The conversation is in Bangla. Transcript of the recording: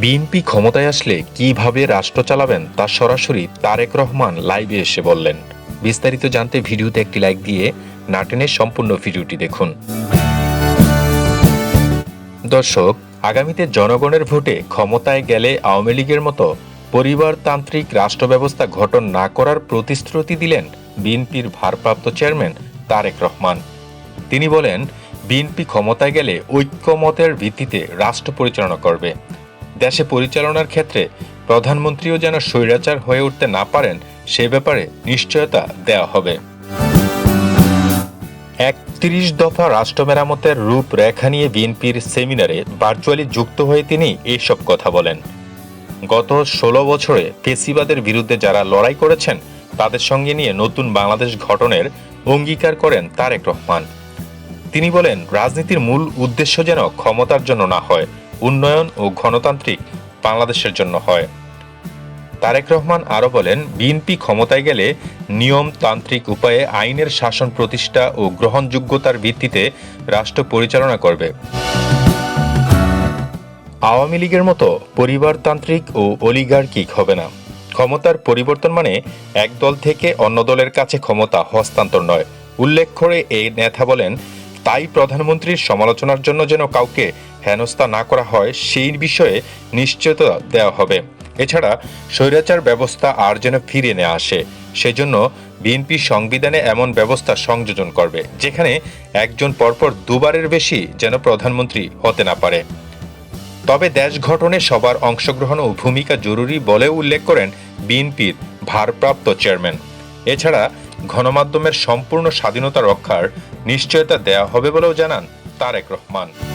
বিএনপি ক্ষমতায় আসলে কীভাবে রাষ্ট্র চালাবেন তা সরাসরি তারেক রহমান লাইভে এসে বললেন। বিস্তারিত জানতে ভিডিওতে একটি লাইক দিয়ে নাটেনের সম্পূর্ণ ভিডিওটি দেখুন। দর্শক, আগামীতে জনগণের ভোটে ক্ষমতায় গেলে আওয়ামী লীগের মতো পরিবারতান্ত্রিক রাষ্ট্র ব্যবস্থা গঠন না করার প্রতিশ্রুতি দিলেন বিএনপির ভারপ্রাপ্ত চেয়ারম্যান তারেক রহমান। তিনি বলেন, বিএনপি ক্ষমতায় গেলে ঐক্যমতের ভিত্তিতে রাষ্ট্র পরিচালনা করবে। দেশে পরিচালনার ক্ষেত্রে প্রধানমন্ত্রীও যেন স্বৈরাচার হয়ে উঠতে না পারেন, সে ব্যাপারে নিশ্চয়তা দেওয়া হবে। একত্রিশ দফা রাষ্ট্র মেরামতের রূপরেখা নিয়ে বিএনপির সেমিনারে ভার্চুয়ালি যুক্ত হয়ে তিনি এইসব কথা বলেন। গত ষোলো বছরে ফেসিবাদের বিরুদ্ধে যারা লড়াই করেছেন, তাদের সঙ্গে নিয়ে নতুন বাংলাদেশ গঠনের অঙ্গীকার করেন তারেক রহমান। তিনি বলেন, রাজনীতির মূল উদ্দেশ্য যেন ক্ষমতার জন্য না হয় উন্নয়ন ও গণতান্ত্রিক বাংলাদেশের জন্য হয়। তারেক রহমান আরও বলেন, বিএনপি ক্ষমতায় গেলে নিয়মতান্ত্রিক উপায়ে আইনের শাসন প্রতিষ্ঠা ও গ্রহণযোগ্যতার ভিত্তিতে রাষ্ট্র পরিচালনা করবে। আওয়ামী লীগের মতো পরিবারতান্ত্রিক ও অলিগার্কিক হবে না। ক্ষমতার পরিবর্তন মানে এক দল থেকে অন্য দলের কাছে ক্ষমতা হস্তান্তর নয়। উল্লেখ করে এই নেতা বলেন তাই প্রধানমন্ত্রীর সমালোচনার জন্য যেন কাউকে হেনস্থা না করা হয়, সেই বিষয়ে নিশ্চয়তা দেওয়া হবে। এছাড়া স্বৈরাচার ব্যবস্থা আর যেন ফিরিয়ে নেওয়া আসে, সেজন্য বিএনপি সংবিধানে এমন ব্যবস্থা সংযোজন করবে, যেখানে একজন পরপর দুবারের বেশি যেন প্রধানমন্ত্রী হতে না পারে। তবে দেশ গঠনে সবার অংশগ্রহণ ও ভূমিকা জরুরি বলে উল্লেখ করেন বিএনপির ভারপ্রাপ্ত চেয়ারম্যান। এছাড়া গণমাধ্যমের সম্পূর্ণ স্বাধীনতা রক্ষার নিশ্চয়তা দেয়া হবে বলেও জানান তারেক রহমান।